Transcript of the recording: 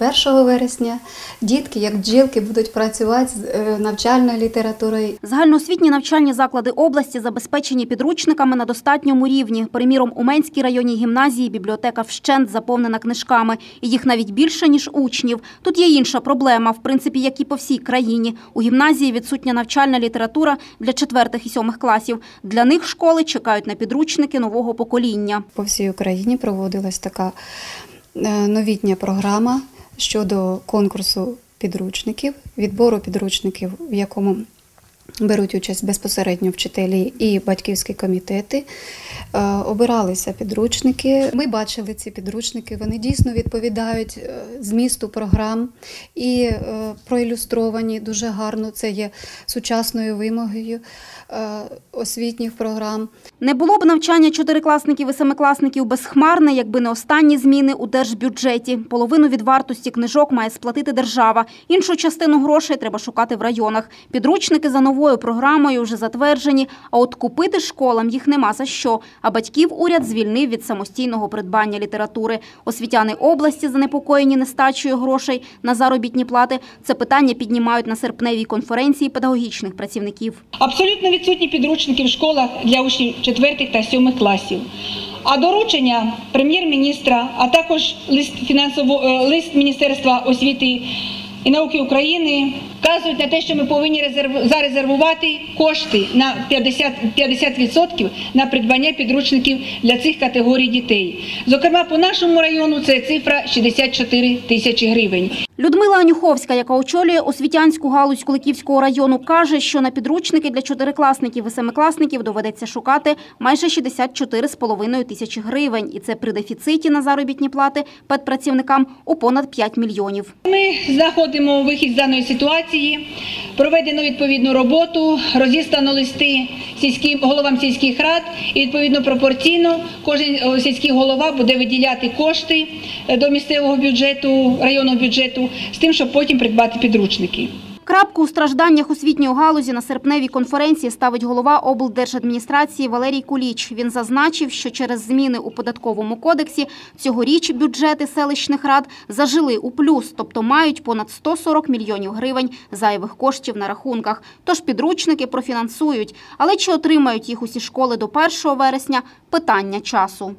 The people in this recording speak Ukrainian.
1 вересня дітки, як бджілки, будуть працювати з е, навчальною літературою. Загальноосвітні навчальні заклади області забезпечені підручниками на достатньому рівні. Приміром, у Менській районній гімназії бібліотека вщент заповнена книжками, і їх навіть більше ніж учнів. Тут є інша проблема, в принципі, як і по всій країні. У гімназії відсутня навчальна література для четвертих і сьомих класів. Для них школи чекають на підручники нового покоління. По всій Україні проводилась така е, новітня програма щодо конкурсу підручників, відбору підручників, в якому беруть участь безпосередньо вчителі і батьківські комітети. Е, Обиралися підручники. Ми бачили ці підручники. Вони дійсно відповідають е, змісту програм і е, проілюстровані дуже гарно. Це є сучасною вимогою освітніх програм. Не було б навчання чотирикласників і семикласників безхмарне, якби не останні зміни у держбюджеті. Половину від вартості книжок має сплатити держава. Іншу частину грошей треба шукати в районах. Підручники за новою програмою вже затверджені, а от купити школам їх нема за що. А батьків уряд звільнив від самостійного придбання літератури. Освітяни області занепокоєні нестачею грошей на заробітні плати. Це питання піднімають на серпневій конференції педагогічних працівників. Абсолютно відсутні підручники в школах для учнів 4 та 7 класів. А доручення прем'єр-міністра, а також лист фінансово е, лист Міністерства освіти і науки України вказують на те, що ми повинні резерв- зарезервувати кошти на 50%, 50% на придбання підручників для цих категорій дітей. Зокрема, по нашому району це цифра 64 тисячі гривень. Людмила Анюховська, яка очолює освітянську галузь Куликівського району, каже, що на підручники для чотирикласників і семикласників доведеться шукати майже 64,5 тисячі гривень. І це при дефіциті на заробітні плати педпрацівникам у понад 5 мільйонів. Ми знаходимо вихід з даної ситуації, проведено відповідну роботу, розіслано листи сільським головам сільських рад, і відповідно пропорційно кожен е, сільський голова буде виділяти кошти е, до місцевого бюджету, районного бюджету з тим, щоб потім придбати підручники. Крапку у стражданнях освітньої галузі на серпневій конференції ставить голова облдержадміністрації Валерій Куліч. Він зазначив, що через зміни у податковому кодексі цьогоріч бюджети селищних рад зажили у плюс, тобто мають понад 140 мільйонів гривень зайвих коштів на рахунках. Тож підручники профінансують. Але чи отримають їх усі школи до 1 вересня – питання часу.